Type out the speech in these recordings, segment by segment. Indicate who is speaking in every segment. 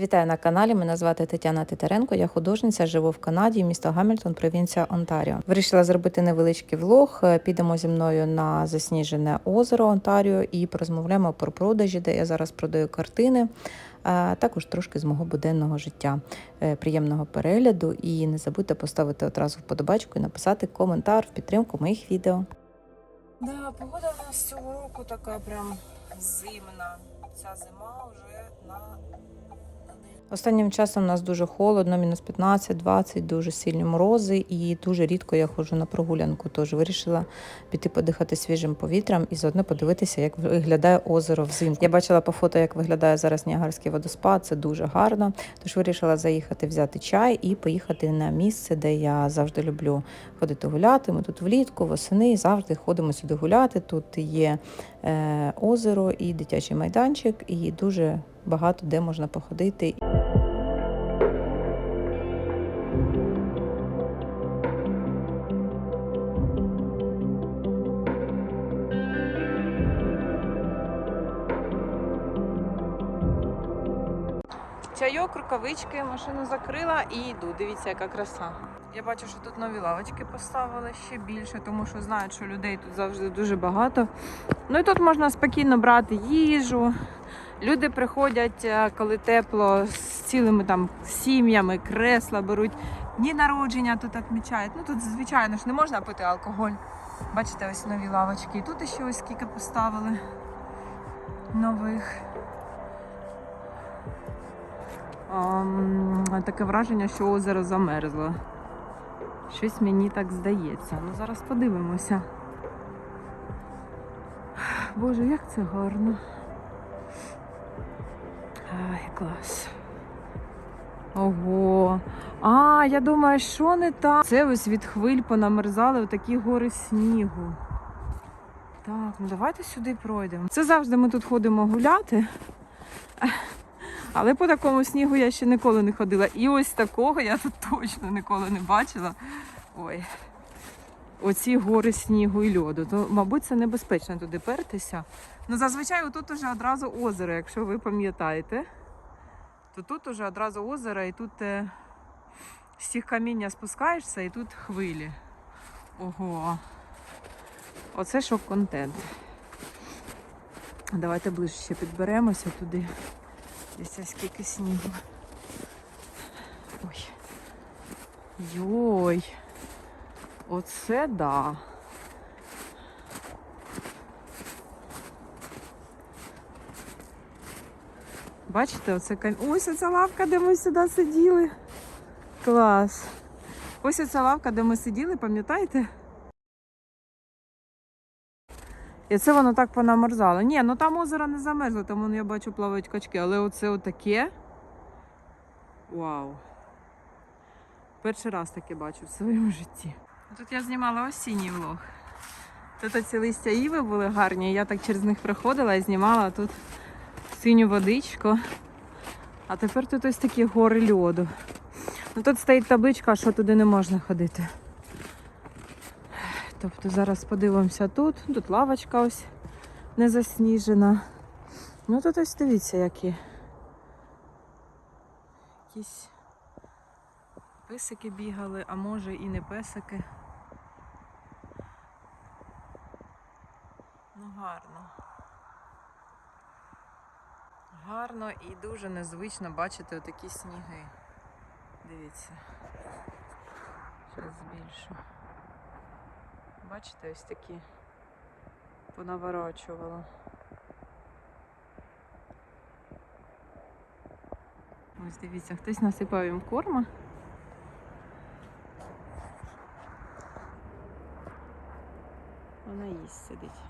Speaker 1: Вітаю на каналі. Мене звати Тетяна Титаренко. Я художниця, живу в Канаді, місто Гамільтон, провінція Онтаріо. Вирішила зробити невеличкий влог. Е, Підемо зі мною на засніжене озеро Онтаріо і порозмовляємо про продажі, де я зараз продаю картини. А також трошки з мого буденного життя. Е, Приємного перегляду і не забудьте поставити одразу вподобачку і написати коментар в підтримку моїх відео. Да, погода в нас цього року така прям зимна. Ця зима вже на Останнім часом у нас дуже холодно, мінус 15-20, дуже сильні морози, і дуже рідко я ходжу на прогулянку. Тож вирішила піти подихати свіжим повітрям і заодно подивитися, як виглядає озеро взимку. Я бачила по фото, як виглядає зараз Ніагарський водоспад. Це дуже гарно. Тож вирішила заїхати взяти чай і поїхати на місце, де я завжди люблю ходити гуляти. Ми тут влітку, восени завжди ходимо сюди гуляти. Тут є е, озеро і дитячий майданчик, і дуже багато де можна походити. Рукавички, машину закрила і йду. Дивіться, яка краса. Я бачу, що тут нові лавочки поставили ще більше, тому що знають, що людей тут завжди дуже багато. Ну і тут можна спокійно брати їжу. Люди приходять, е, коли тепло, з цілими там сім'ями, кресла беруть. Дні народження тут відмічають. Ну тут, звичайно ж, не можна пити алкоголь. Бачите, ось нові лавочки. І тут ще ось скільки поставили нових. Таке враження, що озеро замерзло. Щось мені так здається. Ну зараз подивимося. Боже, як це гарно. Ай, клас. Ого. А, я думаю, що не так. Це ось від хвиль понамерзали отакі гори снігу. Так, ну давайте сюди пройдемо. Це завжди ми тут ходимо гуляти. Але по такому снігу я ще ніколи не ходила. І ось такого я тут точно ніколи не бачила. Ой. Оці гори снігу і льоду. То, мабуть, це небезпечно туди пертися. Ну, зазвичай тут уже одразу озеро, якщо ви пам'ятаєте. То тут уже одразу озеро, і тут е, з цих каміння спускаєшся, і тут хвилі. Ого. Оце шок-контент. Давайте ближче підберемося туди. Дивіться, скільки снігу. Ой. Йой. Оце да. Бачите, оце кам... Ось оця лавка, де ми сюди сиділи. Клас. Ось оця лавка, де ми сиділи, пам'ятаєте? І це воно так понамерзало. Ні, ну там озеро не замерзло, тому ну, я бачу плавають качки, але оце отаке. Вау. Перший раз таке бачу в своєму житті. Тут я знімала осінній влог. Тут оці листя іви були гарні, я так через них проходила і знімала тут синю водичку. А тепер тут ось такі гори льоду. Ну, тут стоїть табличка, що туди не можна ходити. Тобто зараз подивимося тут. Тут лавочка ось не засніжена. Ну тут ось дивіться, які. Якісь песики бігали, а може і не песики. Ну гарно. Гарно і дуже незвично бачити отакі сніги. Дивіться. Зараз збільшу. Бачите, ось такі понаворачувала. Ось дивіться, хтось насипав їм корма. Вона їсть сидить.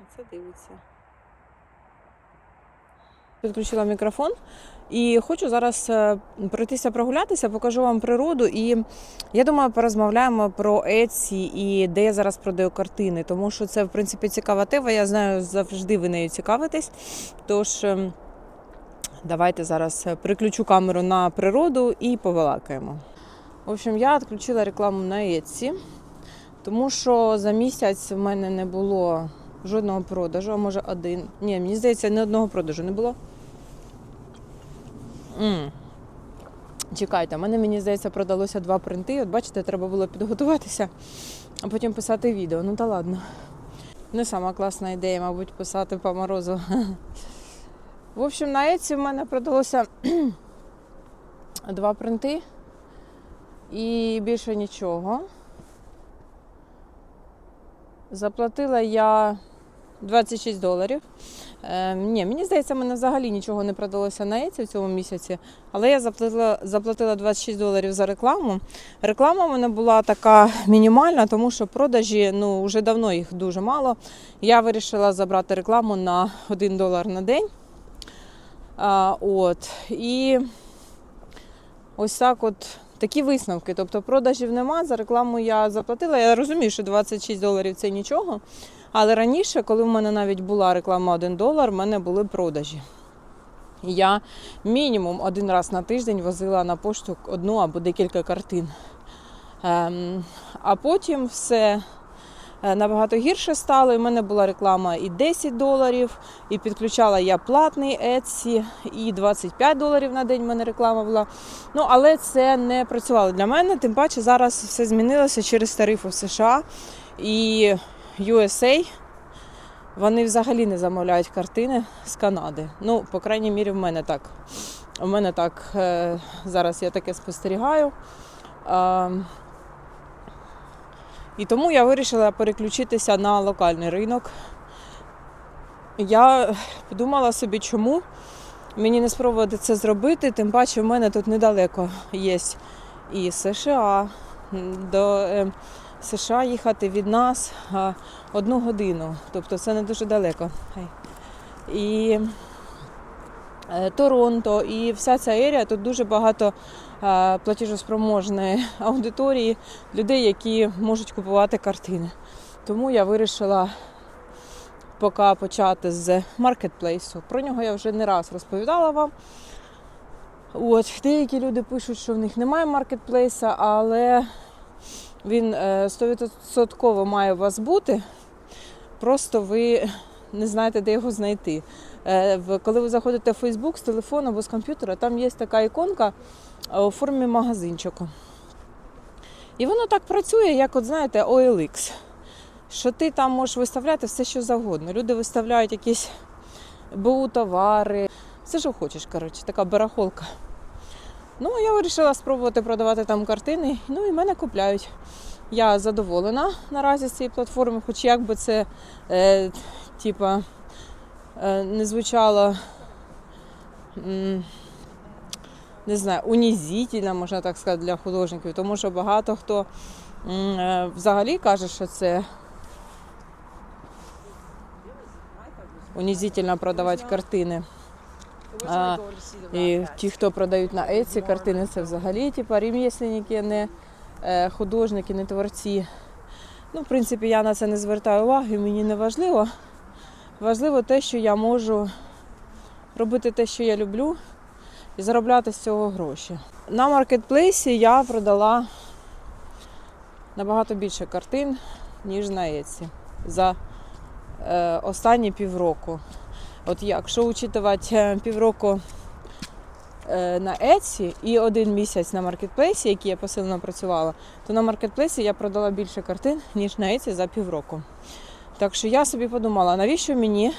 Speaker 1: А це дивиться. Підключила мікрофон і хочу зараз е, пройтися прогулятися, покажу вам природу. І я думаю, порозмовляємо про Etsy і де я зараз продаю картини, тому що це в принципі цікава тема. Я знаю, завжди ви нею цікавитесь. Тож ем, давайте зараз е, переключу камеру на природу і повалакаємо. В общем, я відключила рекламу на Etsy, тому що за місяць в мене не було Жодного продажу, а може один. Ні, мені здається, ні одного продажу не було. М Чекайте, в мене, мені здається, продалося два принти. От бачите, треба було підготуватися, а потім писати відео. Ну та ладно. Не сама класна ідея, мабуть, писати по морозу. В общем, на Еці в мене продалося два принти і більше нічого. Заплатила я 26 доларів. Е, ні, мені здається, мене взагалі нічого не продалося на Еці в цьому місяці, але я заплатила, заплатила 26 доларів за рекламу. Реклама в мене була така мінімальна, тому що продажі ну, вже давно їх дуже мало. Я вирішила забрати рекламу на 1 долар на день. А, от. І ось так от такі висновки. Тобто продажів нема, за рекламу я заплатила. Я розумію, що 26 доларів це нічого. Але раніше, коли в мене навіть була реклама 1 долар, в мене були продажі. Я мінімум один раз на тиждень возила на пошту одну або декілька картин. Ем, а потім все е, набагато гірше стало. В мене була реклама і 10 доларів, і підключала я платний Etsy, і 25 доларів на день в мене реклама була. Ну, але це не працювало для мене. Тим паче зараз все змінилося через тарифи в США і USA. Вони взагалі не замовляють картини з Канади. Ну, по крайній мірі, в мене так. У мене так е, зараз я таке спостерігаю. І тому я вирішила переключитися на локальний ринок. Я подумала собі, чому мені не спробувати це зробити, тим паче в мене тут недалеко є і США. До е, США їхати від нас одну годину, тобто це не дуже далеко. І е, Торонто, і вся ця ерія, тут дуже багато платіжоспроможної аудиторії, людей, які можуть купувати картини. Тому я вирішила поки почати з маркетплейсу. Про нього я вже не раз розповідала вам. От, деякі люди пишуть, що в них немає маркетплейса, але він е, 100% має у вас бути. Просто ви не знаєте, де його знайти. Е, Коли ви заходите в Facebook з телефону або з комп'ютера, там є така іконка е, у формі магазинчику. І воно так працює, як, от знаєте, OLX. Що ти там можеш виставляти все, що завгодно. Люди виставляють якісь БУ товари, все, що хочеш, коротше, така барахолка. Ну, я вирішила спробувати продавати там картини, ну і мене купляють. Я задоволена наразі з цієї платформи, хоч як би це е, типа, е, не звучало. Не знаю, унізительно, можна так сказати, для художників, тому що багато хто е, взагалі каже, що це унізительно продавати картини. А, і ті, хто продають на Еці картини, це взагалі типу, ремісленники, не е, художники, не творці. Ну, в принципі, я на це не звертаю уваги, мені не важливо. Важливо те, що я можу робити те, що я люблю, і заробляти з цього гроші. На маркетплейсі я продала набагато більше картин, ніж на Еці за е, останні півроку. От якщо учитувати е, півроку е, на Etsy і один місяць на маркетплейсі, який я посилено працювала, то на маркетплейсі я продала більше картин, ніж на Etsy за півроку. Так що я собі подумала, навіщо мені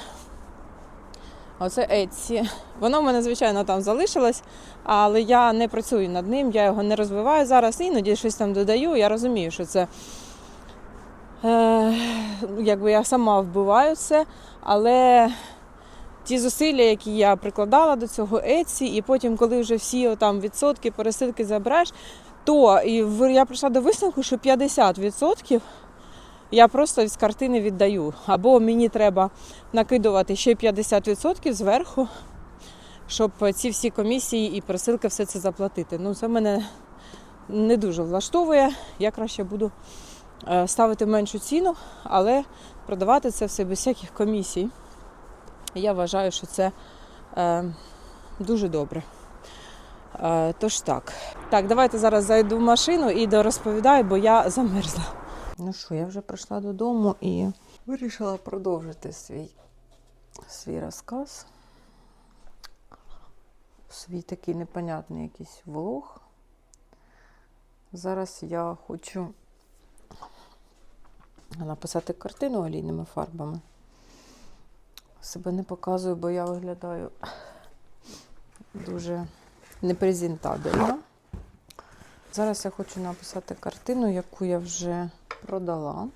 Speaker 1: оце Etsy? Воно в мене, звичайно, там залишилось, але я не працюю над ним, я його не розвиваю зараз, іноді щось там додаю. Я розумію, що це е, якби я сама вбиваю це, але ті зусилля, які я прикладала до цього Etsy, і потім, коли вже всі там відсотки, пересилки забереш, то і я прийшла до висновку, що 50% я просто з картини віддаю. Або мені треба накидувати ще 50% зверху, щоб ці всі комісії і пересилки все це заплатити. Ну, це мене не дуже влаштовує. Я краще буду е, ставити меншу ціну, але продавати це все без всяких комісій. Я вважаю, що це е, дуже добре. Е, тож так. Так, давайте зараз зайду в машину і дорозповідаю, бо я замерзла. Ну що, я вже прийшла додому і Вирішила продовжити свій, свій розказ. Свій такий непонятний якийсь влог. Зараз я хочу написати картину олійними фарбами. Себе не показую, бо я виглядаю дуже непрезентабельно. Зараз я хочу написати картину, яку я вже продала.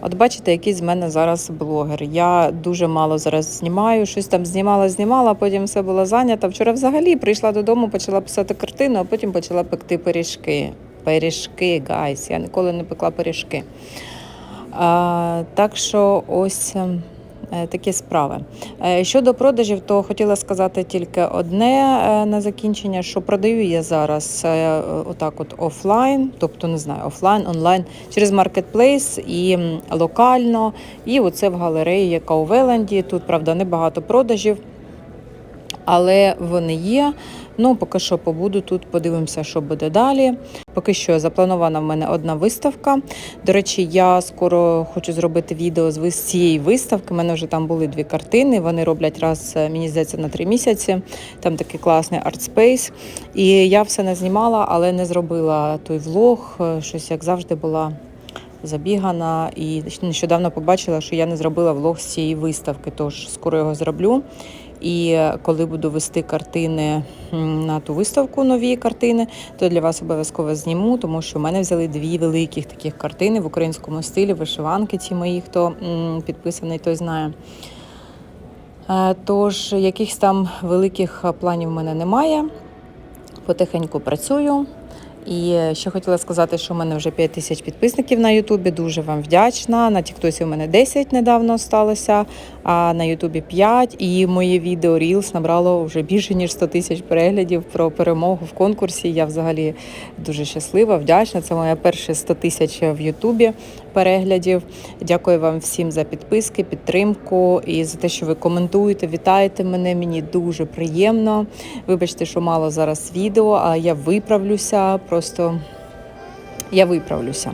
Speaker 1: От бачите, який з мене зараз блогер. Я дуже мало зараз знімаю, щось там знімала, знімала, потім все було зайнято. Вчора взагалі прийшла додому, почала писати картину, а потім почала пекти пиріжки. Пиріжки, гайс. Я ніколи не пекла пиріжки. А, так що ось ем, такі справи. Е, Щодо продажів, то хотіла сказати тільки одне е, на закінчення, що продаю я зараз е, отак от офлайн, тобто не знаю, офлайн, онлайн через маркетплейс і локально. І оце в галереї, яка у Веланді. Тут, правда, небагато продажів. Але вони є. Ну, поки що побуду тут, подивимося, що буде далі. Поки що запланована в мене одна виставка. До речі, я скоро хочу зробити відео з цієї виставки. У мене вже там були дві картини. Вони роблять раз, е, мені здається, на три місяці. Там такий класний арт-спейс. І я все не знімала, але не зробила той влог. Е, Щось як завжди була забігана. І нещодавно побачила, що я не зробила влог з цієї виставки. Тож скоро його зроблю. І коли буду вести картини на ту виставку, нові картини, то для вас обов'язково зніму, тому що в мене взяли дві великих таких картини в українському стилі, вишиванки ці мої, хто підписаний, той знає. Е, Тож якихось там великих планів в мене немає. Потихеньку працюю. І е, ще хотіла сказати, що в мене вже 5 тисяч підписників на Ютубі. Дуже вам вдячна. На Тіктосі у мене 10 недавно сталося, а на Ютубі 5. І моє відео Reels набрало вже більше ніж 100 тисяч переглядів про перемогу в конкурсі. Я взагалі дуже щаслива, вдячна. Це моя перше 100 тисяч в Ютубі переглядів. Дякую вам всім за підписки, підтримку і за те, що ви коментуєте, вітаєте мене. Мені дуже приємно. Вибачте, що мало зараз відео, а я виправлюся. Просто я виправлюся.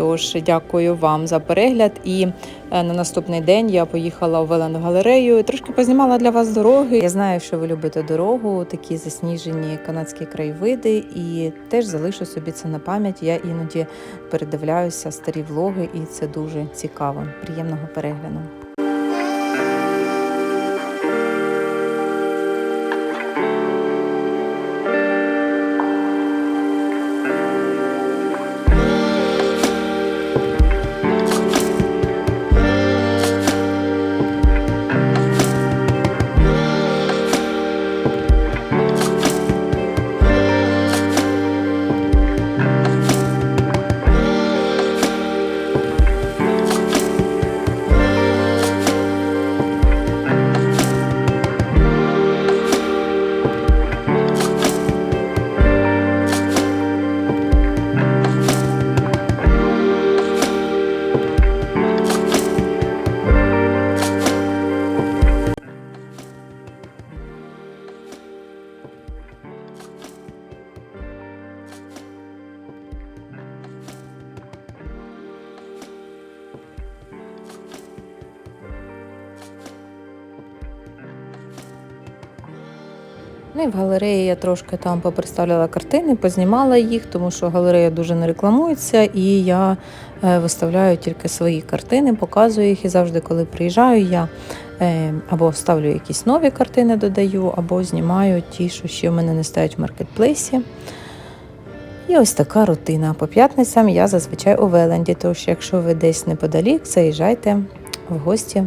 Speaker 1: Тож дякую вам за перегляд. І е, на наступний день я поїхала у велену галерею. Трошки познімала для вас дороги. Я знаю, що ви любите дорогу, такі засніжені канадські краєвиди, і теж залишу собі це на пам'ять. Я іноді передивляюся старі влоги, і це дуже цікаво. Приємного перегляду. Ну і в галереї я трошки там поприставляла картини, познімала їх, тому що галерея дуже не рекламується, і я е, виставляю тільки свої картини, показую їх. І завжди, коли приїжджаю, я е, або ставлю якісь нові картини, додаю, або знімаю ті, що ще в мене не стоять в маркетплейсі. І ось така рутина. По п'ятницям я зазвичай у Веленді, тож якщо ви десь неподалік, заїжджайте в гості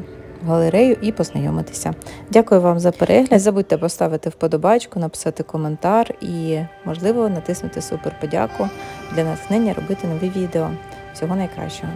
Speaker 1: галерею і познайомитися. Дякую вам за перегляд. Не забудьте поставити вподобайку, написати коментар і, можливо, натиснути супер подяку для натхнення робити нові відео. Всього найкращого.